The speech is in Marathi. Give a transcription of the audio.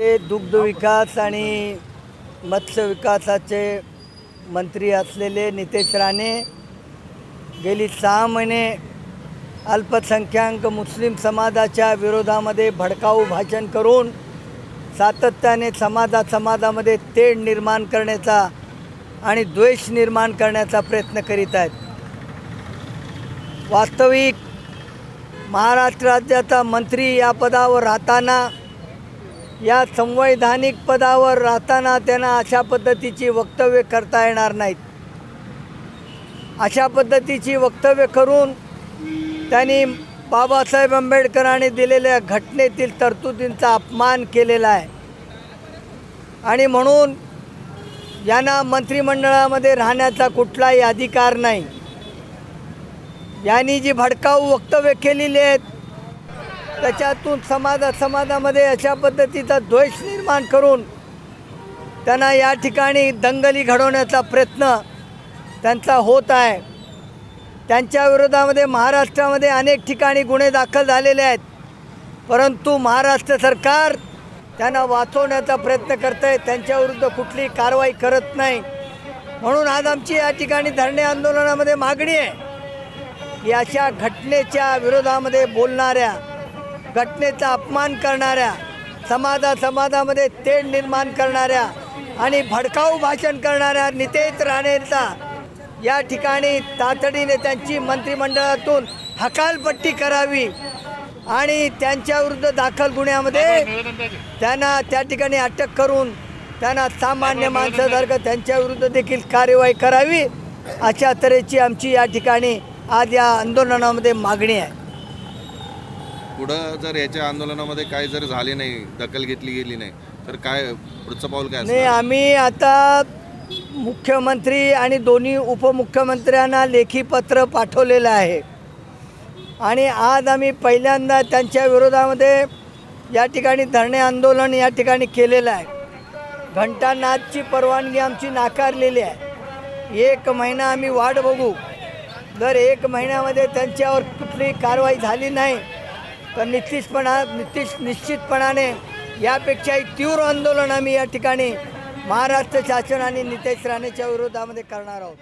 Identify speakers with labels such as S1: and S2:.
S1: ते दुग्ध विकास आणि मत्स्य विकासाचे मंत्री असलेले नितेश राणे गेली सहा महिने अल्पसंख्याक मुस्लिम समाजाच्या विरोधामध्ये भडकाऊ भाषण करून सातत्याने समाजा समाजामध्ये तेढ निर्माण करण्याचा आणि द्वेष निर्माण करण्याचा प्रयत्न करीत आहेत. वास्तविक महाराष्ट्र राज्याचा मंत्री या पदावर राहताना या संवैधानिक पदावर राहताना त्यांना अशा पद्धतीची वक्तव्य करता येणार नाहीत. अशा पद्धतीची वक्तव्य करून त्यांनी बाबासाहेब आंबेडकरांनी दिलेल्या घटनेतील तरतुदींचा अपमान केलेला आहे. आणि म्हणून यांना मंत्रिमंडळामध्ये राहण्याचा कुठलाही अधिकार नाही. यांनी जी भडकाऊ वक्तव्य केलेली आहेत त्याच्यातून समाजा समाजामध्ये अशा पद्धतीचा द्वेष निर्माण करून त्यांना या ठिकाणी दंगली घडवण्याचा प्रयत्न त्यांचा होत आहे. त्यांच्या विरोधामध्ये महाराष्ट्रामध्ये अनेक ठिकाणी गुन्हे दाखल झालेले आहेत. परंतु महाराष्ट्र सरकार त्यांना वाचवण्याचा प्रयत्न करत आहे त्यांच्याविरुद्ध कुठलीही कारवाई करत नाही. म्हणून आज आमची या ठिकाणी धरणे आंदोलनामध्ये मागणी आहे की अशा घटनेच्या विरोधामध्ये बोलणाऱ्या घटनेचा अपमान करणाऱ्या समाजा समाजामध्ये तेढ निर्माण करणाऱ्या आणि भडकाऊ भाषण करणाऱ्या नितेश राणेंचा या ठिकाणी तातडीने त्यांची मंत्रिमंडळातून हकालपट्टी करावी आणि त्यांच्याविरुद्ध दाखल गुन्ह्यामध्ये त्यांना त्या ठिकाणी अटक करून त्यांना सामान्य माणसासारखं त्यांच्याविरुद्ध देखील कार्यवाही करावी अशा तऱ्हेची आमची या ठिकाणी आज या आंदोलनामध्ये मागणी आहे.
S2: पुढं जर याच्या आंदोलनामध्ये काय जर झाले नाही दखल घेतली गेली नाही तर काय पुढचं पाऊल काय
S1: नाही? आम्ही आता मुख्यमंत्री आणि दोन्ही उपमुख्यमंत्र्यांना लेखी पत्र पाठवलेलं आहे. आणि आज आम्ही पहिल्यांदा त्यांच्या विरोधामध्ये या ठिकाणी धरणे आंदोलन या ठिकाणी केलेलं आहे. घंटानाथची परवानगी आमची नाकारलेली आहे. एक महिना आम्ही वाट बघू. जर एक महिन्यामध्ये त्यांच्यावर कुठलीही कारवाई झाली नाही तर निश्चितपणा निश्चित निश्चितपणाने यापेक्षाही तीव्र आंदोलन आम्ही या ठिकाणी महाराष्ट्र शासन आणि नितेश राणेच्या विरोधामध्ये करणार आहोत.